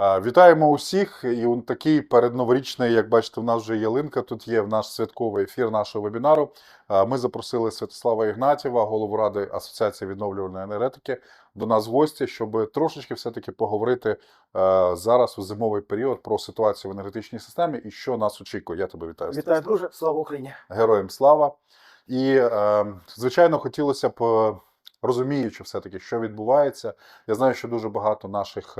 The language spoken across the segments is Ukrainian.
Вітаємо усіх. І он такий передноворічний, як бачите, в нас вже ялинка. Тут є в наш святковий ефір нашого вебінару. Ми запросили Святослава Ігнатєва, голову ради Асоціації відновлювальної енергетики, до нас в гості, щоб трошечки все-таки поговорити е, зараз у зимовий період про ситуацію в енергетичній системі і що нас очікує. Я тебе вітаю. Вітаю, друже, слава Україні! Героям слава. І, е, звичайно, хотілося б, е, розуміючи все-таки, що відбувається. Я знаю, що дуже багато наших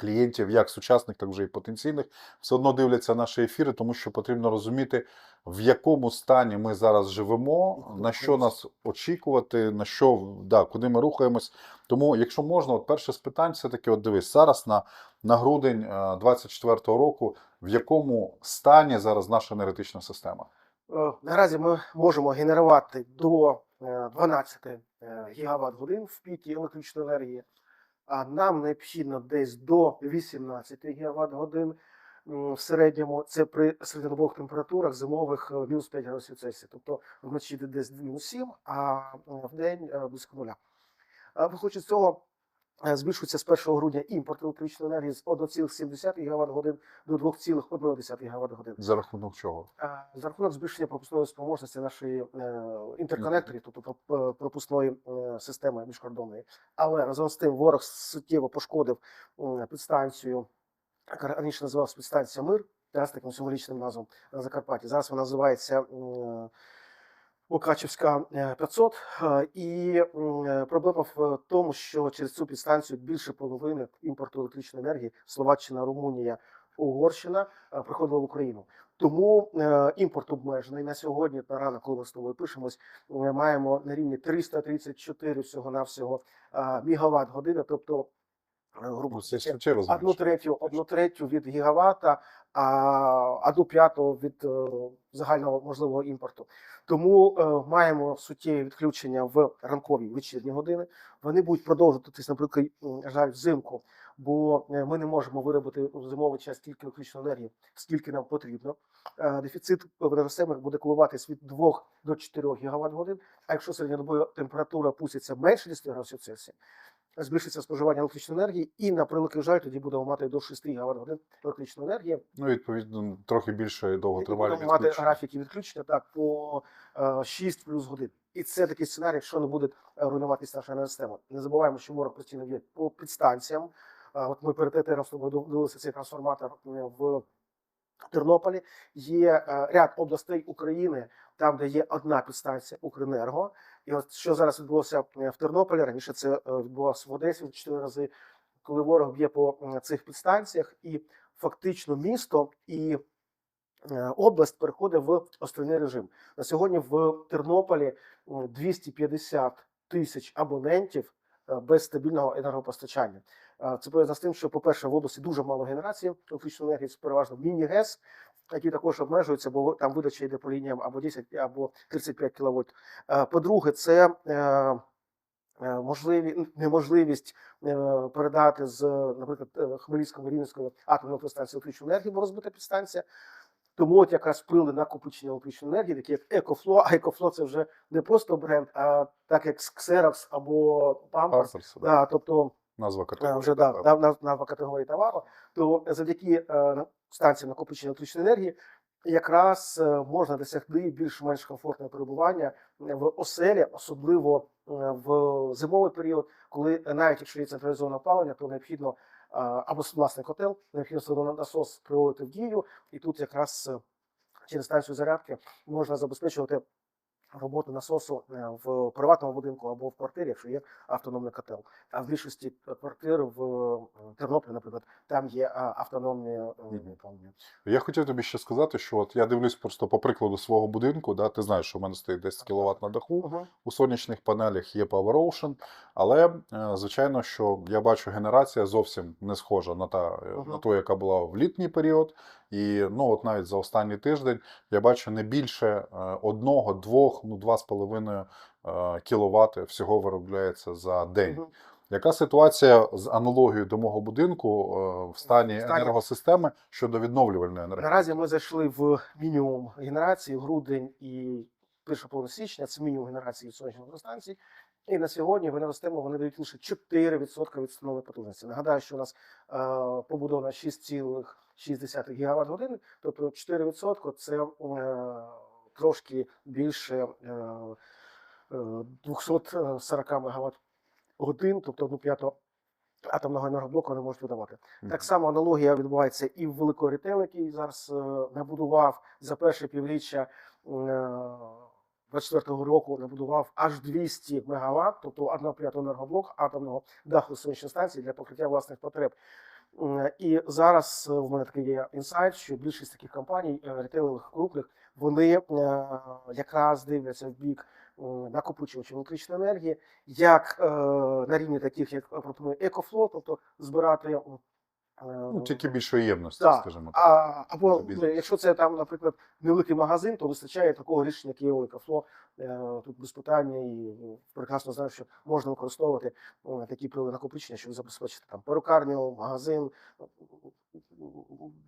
клієнтів, як сучасних, так вже і потенційних, все одно дивляться наші ефіри, тому що потрібно розуміти, в якому стані ми зараз живемо, на що нас очікувати, на що да, куди ми рухаємось. Тому, якщо можна, от перше з питань, все-таки, от дивись, зараз на, на грудень 24-го року, в якому стані зараз наша енергетична система? Е, Наразі ми можемо генерувати до е, 12 е, гігават годин в піки електричної енергії, а нам необхідно десь до 18 гігават годин в середньому. Це при середньодобових температурах зимових е, мінус 5 градусів Цельсія. Тобто вночі десь мінус 7, а е, в день е, близько нуля. Виходячи з цього, збільшується з 1 грудня імпорт електричної енергії з 1,7 гігават годин до 2,1 гігават годин. За рахунок чого? Е, За рахунок збільшення пропускної спроможності нашої е, інтерконекторів, тобто про- е, пропускної е, системи міжкордонної. Але разом з тим ворог суттєво пошкодив е, підстанцію, яка раніше називалася підстанція Мир, зараз таким символічним назвом на Закарпатті. Зараз вона називається е, Лукачівська е, 500. Е, І е, проблема в тому, що через цю підстанцію більше половини імпорту електричної енергії Словаччина, Румунія, Угорщина приходила в Україну. Тому імпорт обмежений на сьогодні. На ранок, коли ми з тобою пишемось, ми маємо на рівні 334 всього навсього мігаватт години, тобто грубо Ну, одну третю, одну третю від гігавата, а одну п'яту від е, загального можливого імпорту. Тому е, маємо суттєві відключення в ранкові вечірні години. Вони будуть продовжуватись, наприклад, на жаль, взимку, бо е, ми не можемо виробити в зимовий час стільки електричної енергії, скільки нам потрібно. Е, Дефіцит в енергосистемах буде коливатись від 2 до 4 гігават годин. А якщо середньодобова температура опуститься менше 10 градусів Цельсія, збільшиться споживання електричної енергії, і на превеликий жаль, тоді будемо мати до 6 гігават годин електричної енергії. Ну, відповідно, трохи більше І довготривалі будемо мати графіки відключення так по е, 6 плюс годин. І це такий сценарій, якщо не буде е, руйнуватися наша енергосистема. Не забуваємо, що ворог постійно є по підстанціям. Е, От ми перед етером дивилися цей трансформатор е, в Тернополі. Є е, ряд областей України, там, де є одна підстанція Укренерго. І от що зараз відбулося е, в Тернополі, раніше це е, відбулося в Одесі чотири рази, коли ворог б'є по цих підстанціях, і фактично місто і е, область переходить в островний режим. На сьогодні в Тернополі 250 тисяч абонентів без стабільного енергопостачання. Це пов'язано з тим, що, по-перше, в області дуже мало генерації електричної енергії, це переважно міні-ГЕС, які також обмежуються, бо там видача йде по лініям або 10, або 35 кВт. По-друге, це е, е, можливі, неможливість е, передати з, наприклад, е, Хмельницької Рівненської атомної електростанції електричну енергію, бо розбита підстанція. Тому от якраз вплили накопичення електричної енергії, такі як Екофло. А Екофло це вже не просто бренд, а так як Xerox або Pampers. Памперс, да. Да, тобто назва е, категорії. вже да, назва категорії товару, то завдяки е, станціям накопичення електричної енергії якраз е, можна досягти більш-менш комфортного перебування в оселі, особливо е, в зимовий період, коли е, навіть якщо є централізоване опалення, то необхідно е, або власний котел, необхідно насос приводити в дію, і тут якраз е, через станцію зарядки можна забезпечувати роботу насосу е, в приватному будинку або в квартирі, якщо є автономний котел. А в більшості квартир в е, Тернополі, наприклад, там є е, автономні опалення. Я хотів тобі ще сказати, що от я дивлюсь просто по прикладу свого будинку. Да, ти знаєш, що в мене стоїть 10 кВт на даху. Мгм. У сонячних панелях є Power Ocean, але звичайно, що я бачу, генерація зовсім не схожа на та Мгм. на ту, яка була в літній період. І ну, от навіть за останній тиждень я бачу не більше е, одного, двох, ну два з половиною кіловат всього виробляється за день. Яка ситуація з аналогією до мого будинку е, в стані В стані- енергосистеми щодо відновлювальної енергії? Наразі ми зайшли в мінімум генерації грудень і перша половина січня. Це мінімум генерації сонячних електростанцій. І на сьогодні в енергосистему вони дають лише 4% від встановленої потужності. Нагадаю, що у нас е, побудовано 6,6 гігаватт години, тобто 4% це е, трошки більше е, е, 240 мегаватт годин, тобто одну п'яту атомного енергоблоку вони можуть видавати. Так само аналогія відбувається і в великої рітейл, який зараз е, набудував за перше півріччя е, 24-го року набудував аж 200 МВт, тобто 1 п'яту енергоблок атомного даху сонячної станції для покриття власних потреб. М, І зараз е, в мене такий є інсайт, що більшість таких компаній ретейлових рітейлових крупних вони е, якраз дивляться в бік накопичувачів електричної енергії, як е, на рівні таких, як пропонує екофло, тобто збирати. Е, Ну, тільки більшої ємності, Так, скажімо так. а, або ну, якщо це там, наприклад, невеликий магазин, то вистачає такого рішення, як є Олікафло. Тут без питання, і ну, прекрасно знаю, що можна використовувати е, такі прилади накопичення, щоб забезпечити там перукарню, магазин,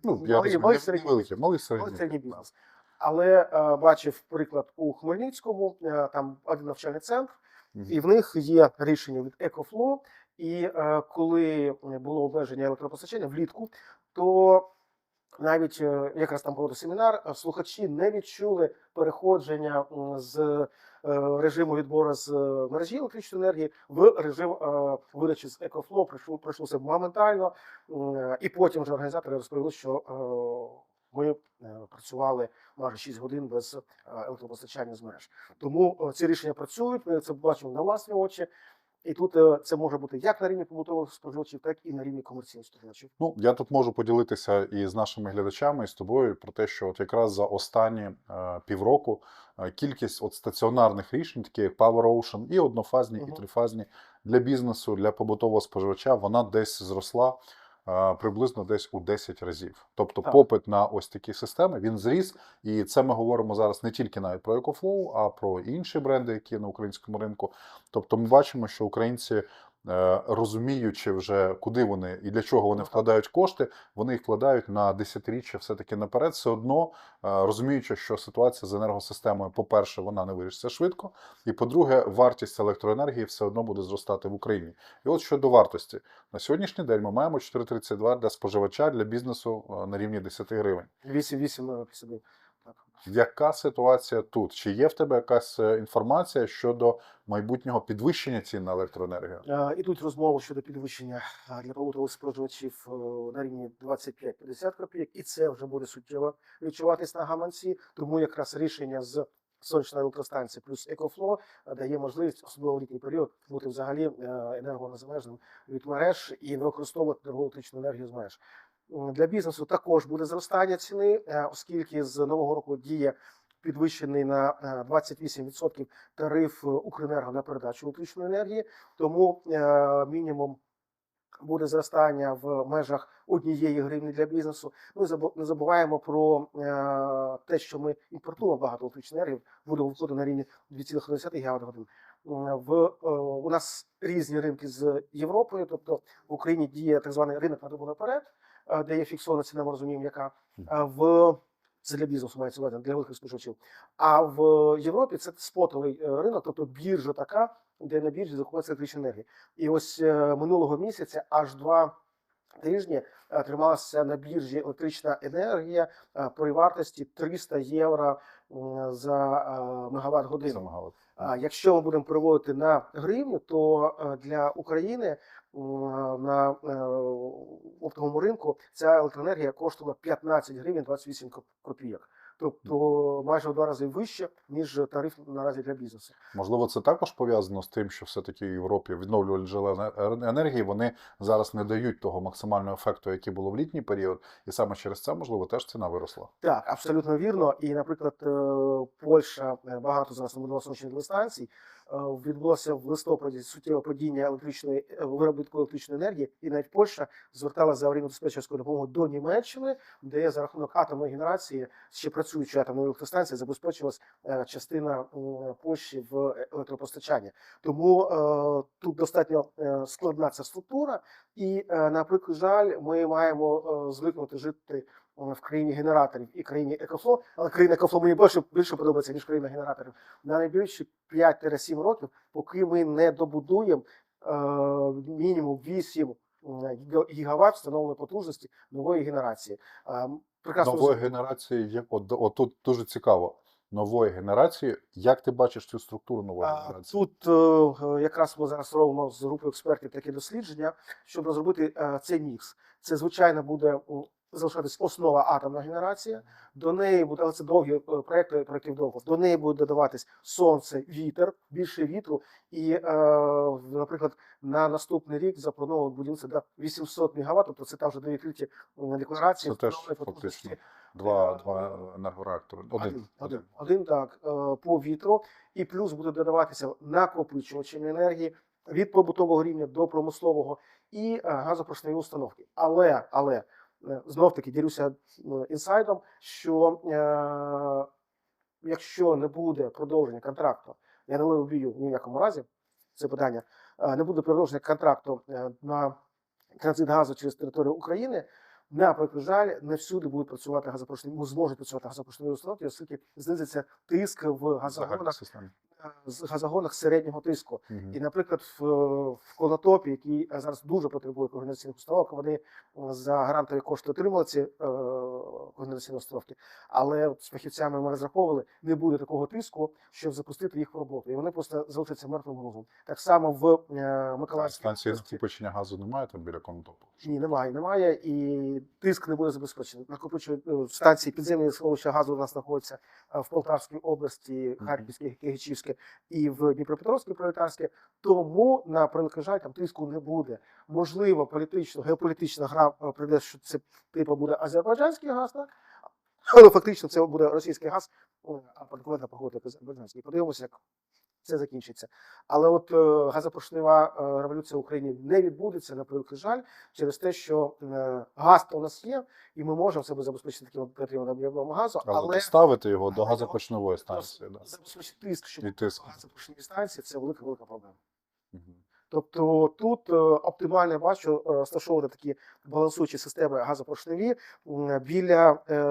Ну, я малий, малий середній невеликі, малий малий середній. бізнес. Але е, бачив приклад у Хмельницькому, е, там один навчальний центр, Мгм. і в них є рішення від EcoFlow. І е, коли було обмеження електропостачання влітку, то навіть е, якраз там проводив семінар, е, слухачі не відчули переходження з е, режиму відбору з е, мережі електричної енергії в режим е, видачі з EcoFlow. Пройшло пройшло моментально, М, і потім вже організатори розповіли, що е, ми е, працювали майже 6 годин без е, електропостачання з мереж. Тому е, ці рішення працюють. Ми це бачимо на власні очі. І тут е, це може бути як на рівні побутових споживачів, так і на рівні комерційних споживачів. Ну, я тут можу поділитися і з нашими глядачами, і з тобою про те, що от якраз за останні е, півроку е, кількість от стаціонарних рішень, такі як Power Ocean, і однофазні, і трифазні для бізнесу, для побутового споживача, вона десь зросла. Е, Приблизно десь у 10 разів. Тобто Так. попит на ось такі системи він зріс, і це ми говоримо зараз не тільки навіть про EcoFlow, а про інші бренди, які є на українському ринку. Тобто ми бачимо, що українці, розуміючи вже куди вони і для чого вони Ну, вкладають кошти, вони їх вкладають на десятиріччя все-таки наперед, все одно е, розуміючи, що ситуація з енергосистемою, по-перше, вона не вирішиться швидко, і по-друге, вартість електроенергії все одно буде зростати в Україні. І от щодо вартості, на сьогоднішній день ми маємо 4,32 для споживача для бізнесу е, на рівні 10 гривень. 8-8 після так. Яка ситуація тут? Чи є в тебе якась е, інформація щодо майбутнього підвищення цін на електроенергію? Е, Ідуть розмови щодо підвищення е, для побутових споживачів на рівні 25-50 копійок, і це вже буде суттєво відчуватись на гаманці. Тому якраз рішення з сонячної електростанції плюс EcoFlow е, дає можливість, особливо в літній період, бути взагалі енергонезалежним від мереж і використовувати електричну енергію з мереж. Для бізнесу також буде зростання ціни, е, оскільки з нового року діє підвищений на е, 28% тариф е, Укренерго на передачу електричної енергії. Тому е, мінімум буде зростання в межах однієї гривні для бізнесу. Ми не забуваємо про е, те, що ми імпортуємо багато електричної енергії, будемо виходити на рівні 2,1 ГВт. В е, у нас різні ринки з Європою, тобто в Україні діє так званий ринок на добу наперед, е, де є фіксована ціна, ми розуміємо, яка в це для бізнесу мається увазі, для великих споживачів. А в Європі це спотовий е, ринок, тобто біржа така, де на біржі закупається електрична енергія. І ось е, минулого місяця аж два тижні е, трималася на біржі електрична енергія е, при вартості 300 євро за е, мегаватт годину. А якщо ми будемо переводити на гривню, то е, для України на е, оптовому ринку ця електроенергія коштувала 15 гривень 28 коп- копійок. Тобто майже в два рази вище, ніж тариф наразі для бізнесу. Можливо, це також пов'язано з тим, що все-таки в Європі відновлювальні джерела енергії вони зараз не дають того максимального ефекту, який було в літній період, і саме через це, можливо, теж ціна виросла. Так, абсолютно вірно. І, наприклад, е, Польща е, багато зараз набудувала сонячних електростанцій. Е, Відбулося в листопаді суттєве падіння електричної е, виробітку електричної енергії, і навіть Польща зверталася за аварійно диспетчерською допомогою до Німеччини, де за рахунок атомної генерації ще працюючи атомної електростанції забезпечилась е, частина Польщі в електропостачанні. Тому тут достатньо складна ця структура, і на прикладі жаль, ми маємо звикнути жити в країні генераторів і країні екофло, але країна екофло мені більше, більше подобається, ніж країна генераторів, на найближчі 5-7 років, поки ми не добудуємо е, мінімум 8 гіга- гігават встановленої потужності нової генерації. Е, Прекрасно Нової генерації, як от, от тут дуже цікаво. Нової генерації, як ти бачиш цю структуру нової А, генерації? Тут е, якраз ми зараз робимо з групою експертів таке дослідження, щоб розробити е, цей мікс. Це звичайно буде залишатись основа атомна генерація. До неї буде, але це довгі е, проекти, проєктів довго. До неї буде додаватись сонце, вітер, більше вітру. І, е, наприклад, на наступний рік заплановано будівництво до 800 МВт, тобто це там вже дві відкриті декларації. Це теж фактично два, два енергореактори. Один. Один, один, один так, е, по вітру, і плюс буде додаватися накопичувачем енергії від побутового рівня до промислового і е, газопрошної установки. Але, але знов таки ділюся е, інсайдом, що е, якщо не буде продовження контракту, я не ні в якому разі це питання, е, не буде продовження контракту е, на транзит газу через територію України. На жаль, не всюди будуть працювати газопрошні, ну, зможуть працювати газопрошні установки, оскільки знизиться тиск в газогонах, е, газогонах середнього тиску. Мгм. І, наприклад, в, в Конотопі, який е, зараз дуже потребує координаційних установок, вони е, за грантові кошти отримали ці е, координаційні установки, але от з фахівцями ми розраховували, не буде такого тиску, щоб запустити їх в роботу. І вони просто залишаться мертвим грузом. Так само в е, Миколаївській Станції накопичення газу немає там біля конотопу. Ні, немає, немає, і тиск не буде забезпечений. Накопичують е, станції підземні сховища газу у нас знаходяться е, в Полтавській області. Харківській, Кигичівській і в Дніпропетровській пролетарській. Тому на жаль там тиску не буде. Можливо, політично, геополітична гра е, прийде, що це типу буде азербайджанський газ, так? але фактично це буде російський газ, е, а конкурентна погода азербайджанський. Подивимося, як це закінчиться. Але от е, е, революція в Україні не відбудеться, на превеликий жаль, через те, що е, газ то у нас є, і ми можемо себе забезпечити таким потрібним об'ємом газу, Але, але ставити його до але станції. Да. забезпечити тиск, щоб тиск. газопоршневі станції це велика велика проблема. Мгм. Тобто тут е, оптимально бачу е, розташовувати такі балансуючі системи газопоршневі біля е,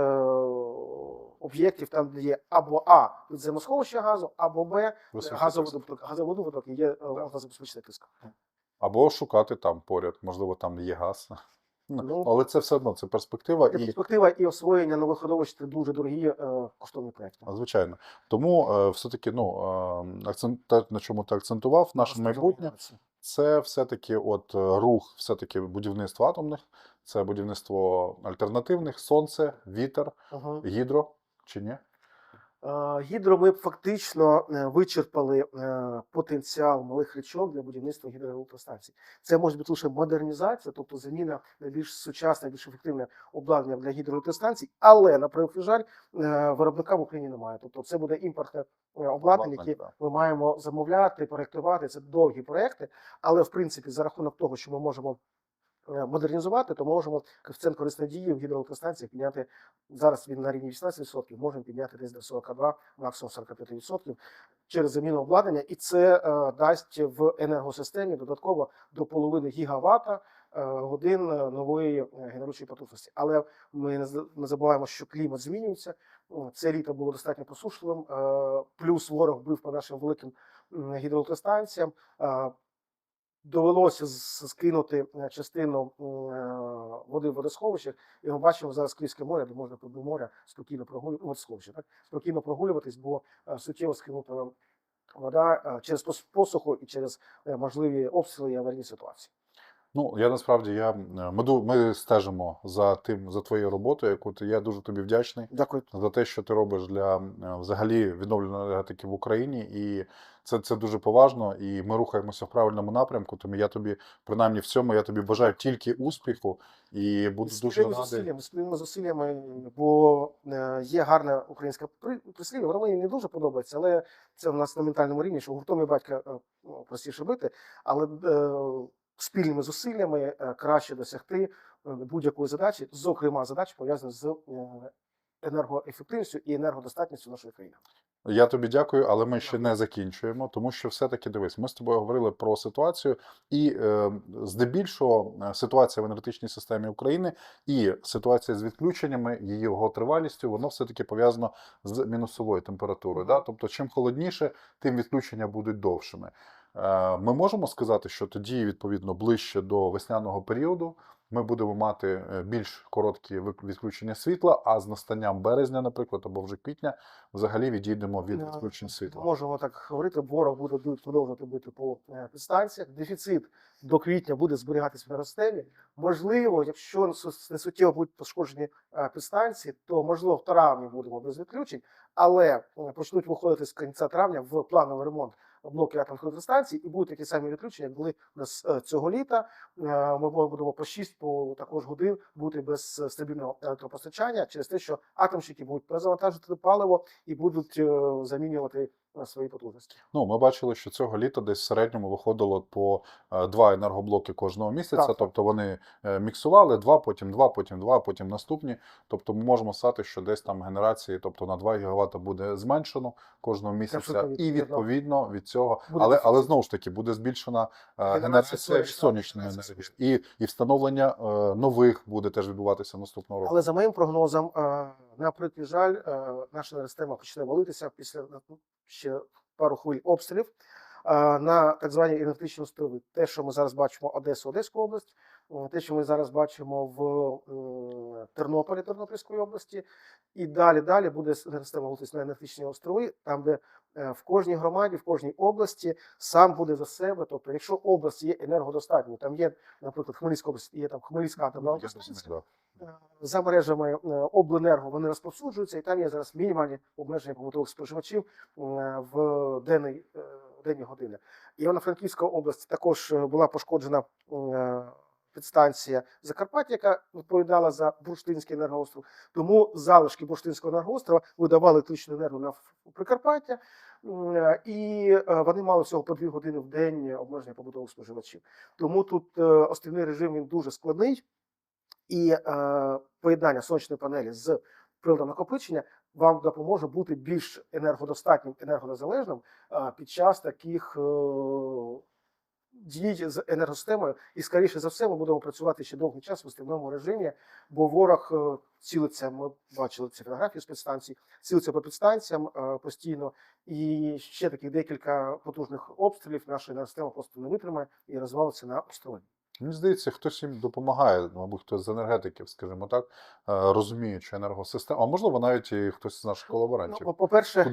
об'єктів, там де є або А підземосховище газу, або Б Високий газовидобуток. Газовидобуток є можна забезпечити тиск. Або шукати там поряд, можливо, там є газ. Ну, Але це все одно це перспектива Це і перспектива і освоєння нових родовищ це дуже дорогі е, коштовні проекти. звичайно. Тому е, все-таки ну, е, акцент, на чому ти акцентував, наше майбутнє це все-таки от е, рух, все-таки будівництво атомних, це будівництво альтернативних, сонце, вітер, Ага. гідро чи ні? Гідро ми фактично е, вичерпали е, потенціал малих річок для будівництва гідроелектростанцій. Це може бути лише модернізація, тобто заміна на більш сучасне, більш ефективне обладнання для гідроелектростанцій, але на превеликий жаль, е, виробника в Україні немає. Тобто це буде імпортне обладнання, яке ми маємо замовляти, проектувати. Це довгі проекти, але в принципі за рахунок того, що ми можемо. Е, Модернізувати, то можемо коефіцієнт корисної дії в гідроелектростанціях підняти зараз він на рівні 18%, можемо підняти десь до 42, максимум 45% через заміну обладнання, і це е, дасть в енергосистемі додатково до половини гігавата е, годин нової генеруючої потужності. Але ми не забуваємо, що клімат змінюється. Це літо було достатньо посушливим, плюс ворог бив по нашим великим гідроелектростанціям. Довелося скинути е, частину е, води в водосховищах, і ми бачимо зараз Київське море, де можна до моря спокійно прогулювати, так? спокійно прогулюватись, бо е, суттєво скинута вода через посуху і через можливі обстріли і аварійні ситуації. Ну, я насправді я, е, ми, ми стежимо за тим, за твоєю роботою, яку ти я дуже тобі вдячний. Дякую. за те, що ти робиш для е, взагалі відновленої енергетики в Україні, і це, це дуже поважно. І ми рухаємося в правильному напрямку. Тому я тобі, принаймні, в цьому я тобі бажаю тільки успіху і буду дуже радий. зусиллями, спільними зусиллями, бо е, є гарна українська при- прислів'я, воно мені не дуже подобається, але це в нас на ментальному рівні, що гуртом і батька ну, простіше бити, але спільними зусиллями е, краще досягти е, будь-якої задачі, зокрема задачі пов'язані з е, енергоефективністю і енергодостатністю нашої країни. Я тобі дякую, але ми ще не закінчуємо, тому що все-таки дивись, ми з тобою говорили про ситуацію, і е, здебільшого ситуація в енергетичній системі України і ситуація з відключеннями, її його тривалістю, воно все-таки пов'язано з мінусовою температурою. Да? Тобто, чим холодніше, тим відключення будуть довшими. Е, Ми можемо сказати, що тоді, відповідно, ближче до весняного періоду ми будемо мати е, більш короткі відключення світла, а з настанням березня, наприклад, або вже квітня, взагалі відійдемо від Е, відключень світла. Можемо так говорити, ворог буде продовжувати бити по е, підстанціях. Дефіцит до квітня буде зберігатися в енергосистемі. Можливо, якщо не суттєво будуть пошкоджені е, підстанції, то можливо в травні будемо без відключень, але е, почнуть виходити з кінця травня в плановий ремонт блоки атомних електростанцій, і будуть такі самі відключення, як були нас е, цього літа. Е, Ми будемо по 6 по також годин бути без е, стабільного електропостачання через те, що атомщики будуть перезавантажити паливо і будуть замінювати свої потужності. Ну, ми бачили, що цього літа десь в середньому виходило по е, два енергоблоки кожного місяця. Так. Тобто вони е, міксували два, потім два, потім два, потім наступні. Тобто ми можемо сказати, що десь там генерації, тобто на 2 ГВт буде зменшено кожного місяця, і відповідно. від цього, Буде але, але знову ж таки буде збільшена е, Генерація сонячної енергії. і, і встановлення нових буде теж відбуватися наступного року. Але за моїм прогнозом, на жаль, наша система почне валитися після ще пару хвиль обстрілів е, на так звані енергетичні острови. Те, що ми зараз бачимо Одесу, Одеську область, е, те, що ми зараз бачимо в Тернополі, Тернопільської області, і далі далі буде система валитися на енергетичні острови, там, де е, в кожній громаді, в кожній області сам буде за себе. Тобто, якщо область є енергодостатньою, там є, наприклад, Хмельницька область, є там Хмельницька атомна Е, за мережами е, обленерго вони розповсюджуються, і там є зараз мінімальні обмеження побутових споживачів е, в денний, денні години. Івано-Франківська область також була пошкоджена підстанція Закарпаття, яка відповідала за бурштинський енергоостров. Тому залишки бурштинського енергоострова видавали електричну енергію на Прикарпаття. І вони мали всього по дві години в день обмеження побутових споживачів. Тому тут острівний режим він дуже складний і е, поєднання сонячної панелі з приладом накопичення вам допоможе бути більш енергодостатнім, енергонезалежним е, під час таких е, дій з енергосистемою. І, скоріше за все, ми будемо працювати ще довгий час в острівному режимі, бо ворог е, цілиться, ми бачили ці фотографії з підстанцій, цілиться по підстанціям е, постійно. І ще таких декілька потужних обстрілів наша енергосистема просто не витримає і розвалиться на острови. Мені здається, хтось їм допомагає, мабуть, хтось з енергетиків, скажімо так, е, розуміє, що енергосистема, а можливо, навіть і хтось з наших колаборантів. Ну, по-перше,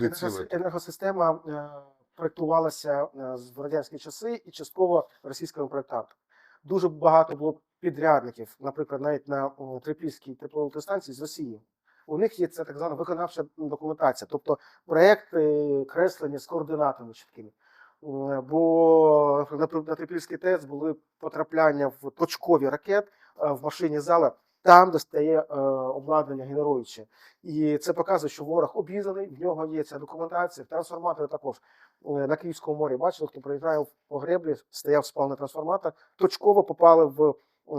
енергосистема е, проєктувалася е, з- в радянські часи і частково російськими проєктантами. Дуже багато було підрядників, наприклад, навіть на Трипільській теплоелектростанції з Росії. У них є це так звана виконавча документація, тобто проєкти креслені з координатами чіткими. М, Бо на Трипільський ТЕЦ були потрапляння в точкові ракет е, в машині зала, там, де стає е, обладнання генеруюче. І це показує, що ворог обізнаний, в нього є ця документація, трансформатори також. Е, На Київському морі бачили, хто приїжджає по греблі, стояв спалений трансформатор, точково попали в е,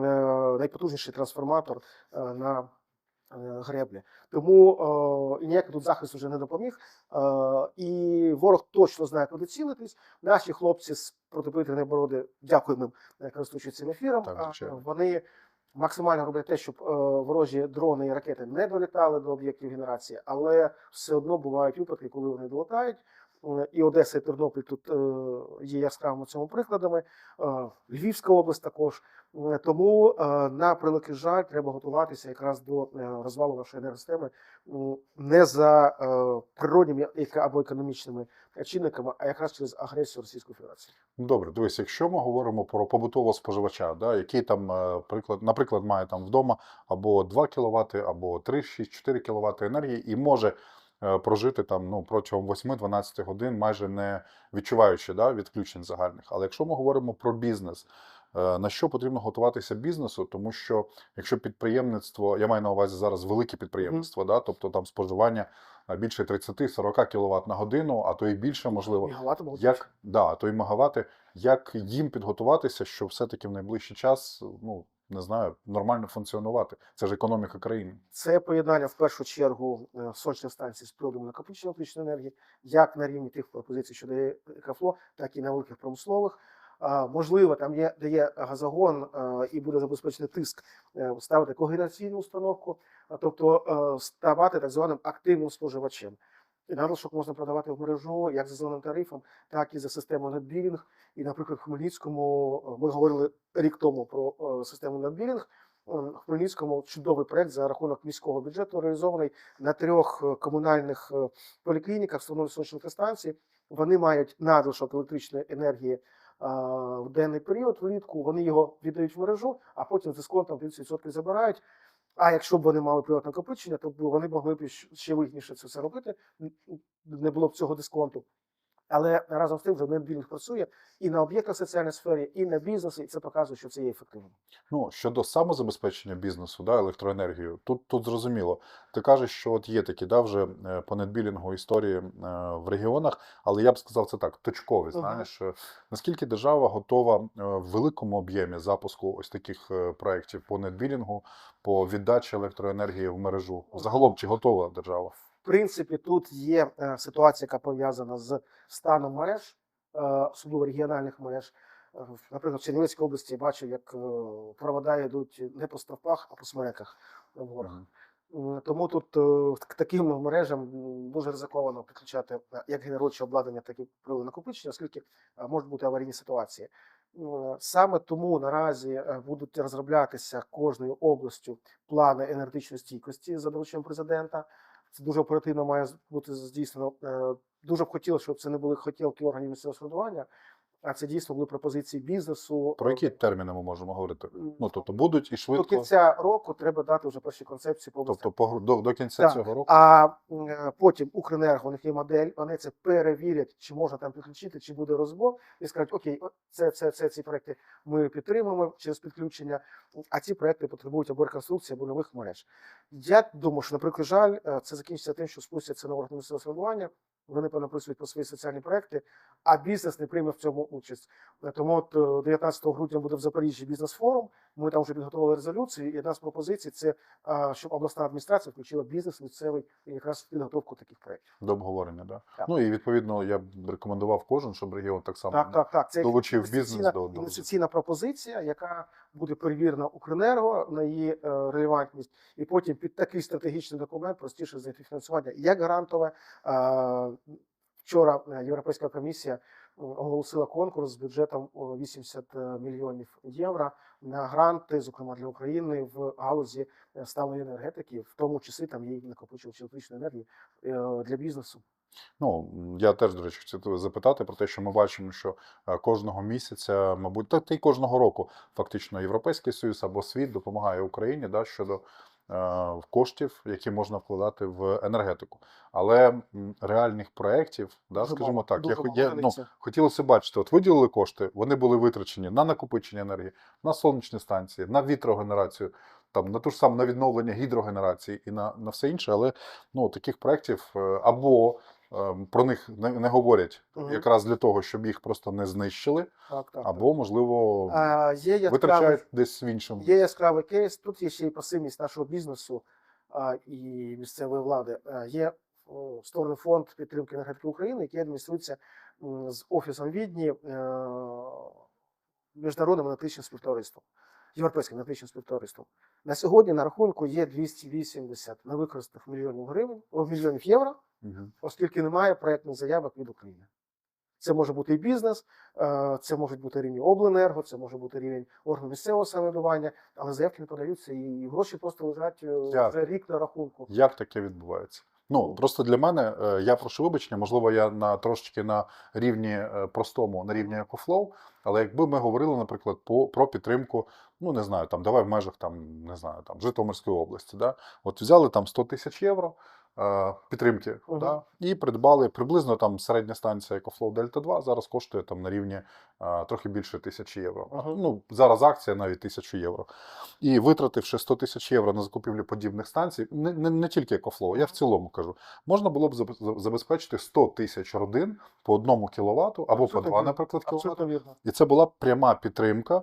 найпотужніший трансформатор е, на е, греблі. Тому е, ніякий тут захист вже не допоміг. Е, і ворог точно знає, куди цілитись. Наші хлопці з протиповітряної бороди, дякуємо їм, е, користуючись цим ефіром. Так, вони максимально роблять те, щоб е, ворожі дрони і ракети не долітали до об'єктів генерації, але все одно бувають випадки, коли вони долетають. Е, І Одеса, і Тернопіль тут е, є яскравими цьому прикладами. Е, Львівська область також. Тому на превеликий жаль треба готуватися якраз до розвалу нашої енергосистеми не за природніми або економічними чинниками, а якраз через агресію Російської Федерації. Добре, дивись, якщо ми говоримо про побутового споживача, да, який там, приклад, наприклад, має там вдома або 2 кВт, або 3, 6, 4 кВт енергії і може прожити там ну, протягом 8-12 годин, майже не відчуваючи да, відключень загальних. Але якщо ми говоримо про бізнес, е, на що потрібно готуватися бізнесу, тому що якщо підприємництво, я маю на увазі зараз велике підприємництво, да, тобто там споживання е, більше 30-40 кВт на годину, а то і більше, можливо, Мігавати можуть як да, то й мегавати, як їм підготуватися, щоб все-таки в найближчий час ну, не знаю, нормально функціонувати. Це ж економіка країни. Це поєднання в першу чергу е, сонячних станцій з приладами накопичення електричної енергії, як на рівні тих пропозицій, що дає екафло, так і на великих промислових. Можливо, там є де є газогон е, і буде забезпечений тиск, е, ставити когенераційну установку, тобто ставати так званим активним споживачем. І надлишок можна продавати в мережу як за зеленим тарифом, так і за системою NetBilling. І, наприклад, в Хмельницькому е, ми говорили рік тому про е, систему NetBilling. В Хмельницькому чудовий проект за рахунок міського бюджету реалізований на трьох е, комунальних е, поліклініках, встановлені сонячні електростанції. Вони мають надлишок електричної енергії е, в денний період влітку. Вони його віддають в мережу, а потім з дисконтом 30% забирають. А якщо б вони мали прилад накопичення, то б вони могли б ще вигідніше це все робити. Не було б цього дисконту. Але разом з тим вже NetBilling працює і на об'єктах соціальної сфері, і на бізнесі, і це показує, що це є ефективним. Ну, щодо самозабезпечення бізнесу, да, електроенергією, тут, тут зрозуміло. Ти кажеш, що от є такі да, вже е, по нетбілінгу історії е, в регіонах, але я б сказав це так, точкові. Знаєш, Е, наскільки держава готова в великому об'ємі запуску ось таких проєктів по нетбілінгу, по віддачі електроенергії в мережу? Загалом, чи готова держава? В принципі, тут є е, ситуація, яка пов'язана з станом мереж, е, особливо регіональних мереж. Е, Наприклад, в Чернівецькій області я бачив, як провода йдуть не по стовпах, а по смереках в горах. Тому тут к таким мережам дуже ризиковано підключати як генеруюче обладнання, так і прилади накопичення, оскільки можуть бути аварійні ситуації. Саме тому наразі будуть розроблятися кожною областю плани енергетичної стійкості за дорученням президента. Це дуже оперативно має бути здійснено. Е, Дуже б хотілося, щоб це не були хотілки органів місцевого самоврядування, а це дійсно були пропозиції бізнесу. Про які терміни ми можемо говорити? Ну, тобто будуть і швидко. До кінця року треба дати вже перші концепції по областях. тобто по, до, до кінця Так, цього року. А е, потім Укренерго, у них є модель, вони це перевірять, чи можна там підключити, чи буде розбор, і скажуть, окей, це, це, це ці проекти ми підтримуємо через підключення, а ці проекти потребують або реконструкції, або нових мереж. Я думаю, що, наприклад, жаль, е, це закінчиться тим, що спустяться на органи місцевого самоврядування, вони понаписують про свої соціальні проекти, а бізнес не прийме в цьому участь. Е, Тому от е, 19 грудня буде в Запоріжжі бізнес-форум. Ми там вже підготували резолюцію, і одна з пропозицій це щоб обласна адміністрація включила бізнес місцевий і якраз в підготовку таких проєктів. До обговорення, да. Так. Ну і відповідно я б рекомендував кожен, щоб регіон так само Так, так, так. Це долучив бізнес до- інвестиційна пропозиція, яка буде перевірена Укренерго на її е, релевантність, і потім під такий стратегічний документ простіше знайти фінансування як грантове. Вчора е, Європейська комісія оголосила конкурс з бюджетом о, 80 мільйонів євро на гранти, зокрема для України в галузі е, сталої енергетики, в тому числі там є накопичувачі електричної енергії е, для бізнесу. Ну, я теж, до речі, хотів запитати про те, що ми бачимо, що е, кожного місяця, мабуть, та, та й кожного року фактично Європейський Союз або світ допомагає Україні да, щодо е, коштів, які можна вкладати в енергетику. Але реальних проєктів, да, скажімо так, я, я, ну, хотілося бачити, от виділили кошти, вони були витрачені на накопичення енергії, на сонячні станції, на вітрогенерацію, там, на ту ж саму на відновлення гідрогенерації і на, на все інше. Але ну, таких проєктів е, або е, про них не, не говорять Мгм. якраз для того, щоб їх просто не знищили, Так, так, або, можливо. Е, Є яскравий витрачають десь в іншому. Є яскравий кейс. Тут є ще й пасивність нашого бізнесу а, і місцевої влади. Е, Є о, створений фонд підтримки енергетики України, який адмініструється з офісом Відні е, міжнародним енергетичним співтовариством, європейським енергетичним співтовариством. На сьогодні на рахунку є 280 невикористаних мільйонів гривень, о, мільйонів євро, Мгм. оскільки немає проєктних заявок від України. Це може бути і бізнес, е, це можуть бути рівні обленерго, це може бути рівень органу місцевого самоврядування, але заявки не подаються, і гроші просто лежать е, Ясно. вже рік на рахунку. Як таке відбувається? Ну просто для мене е, я прошу вибачення, можливо, я на трошечки на рівні е, простому, на рівні екофлоу, але якби ми говорили, наприклад, по про підтримку, ну не знаю, там давай в межах там не знаю, там Житомирської області, да, от взяли там 100 тисяч євро. Е, Підтримки Мгм. да, і придбали приблизно там середня станція EcoFlow Delta 2 зараз коштує там на рівні е, трохи більше тисячі євро. Мгм. Ну зараз акція навіть тисячу євро. І витративши 100 тисяч євро на закупівлю подібних станцій, не, не, не тільки EcoFlow, я в цілому кажу, можна було б забезпечити 100 тисяч родин по одному кіловату або по два, наприклад, кіловат. І це була пряма підтримка.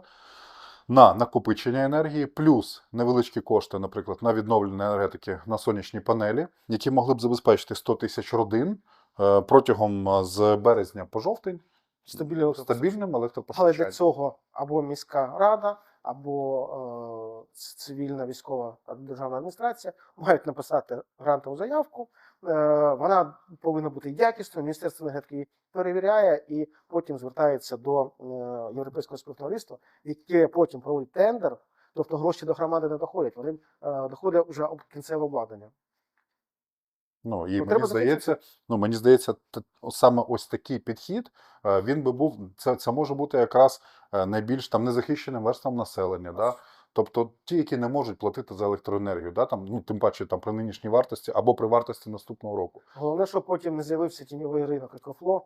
На накопичення енергії, плюс невеличкі кошти, наприклад, на відновлення енергетики на сонячні панелі, які могли б забезпечити 100 тисяч родин е, протягом е, з березня по жовтень Стабільне електропостачання. стабільним Але для цього або міська рада, або е, цивільна військова державна адміністрація мають написати грантову заявку. Е, вона повинна бути якісною. Міністерство енергетики перевіряє і потім звертається до е, європейського співтовариства, яке потім проводить тендер. Тобто гроші до громади не доходять, вони е, доходять вже об кінцеве обладнання. Ну, і Ну, мені здається, ну мені здається, саме ось такий підхід, е, він би був, це, це може бути якраз найбільш там незахищеним верствам населення, да? Тобто ті, які не можуть платити за електроенергію, да? там, ну, тим паче там, при нинішній вартості або при вартості наступного року. Головне, щоб потім не з'явився тіньовий ринок екофло,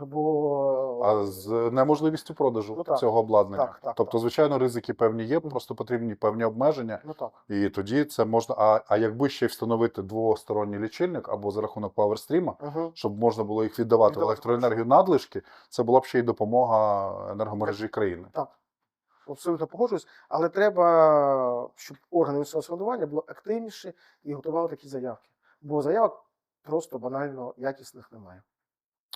бо А з неможливістю продажу Ну, так. цього обладнання. Так, так, тобто, так. звичайно, ризики певні є, просто потрібні певні обмеження. ну так. І тоді це можна. А, а якби ще встановити двосторонній лічильник або за рахунок PowerStream, Угу. щоб можна було їх віддавати в Віддавати електроенергію надлишки, це була б ще й допомога енергомережі країни. Так, абсолютно погоджуюсь, але треба, щоб органи місцевого самоврядування були активніші і готували такі заявки. Бо заявок просто банально якісних немає.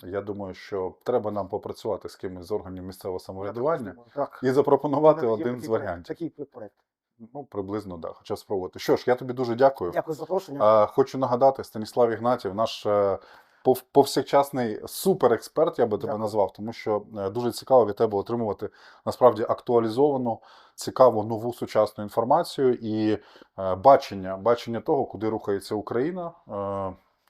Я думаю, що треба нам попрацювати з кимось з органів місцевого самоврядування Так. і запропонувати один з варіантів. Такий проект. Ну, приблизно, да, хоча спробувати. Що ж, я тобі дуже дякую. Дякую за запрошення. Хочу нагадати, Станіслав Ігнатів, наш е, пов- повсякчасний суперексперт, я би тебе Дякую. назвав, тому що е, дуже цікаво від тебе отримувати насправді актуалізовану, цікаву нову сучасну інформацію і е, бачення, бачення того, куди рухається Україна.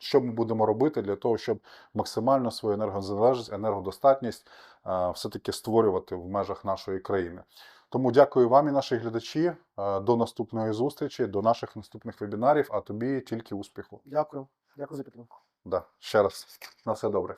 Що ми будемо робити для того, щоб максимально свою енергозалежність, енергодостатність е, все-таки створювати в межах нашої країни. Тому дякую вам і наші глядачі. Е, До наступної зустрічі, до наших наступних вебінарів. А тобі тільки успіху. Дякую. Дякую за підтримку. Да, ще раз. На все добре.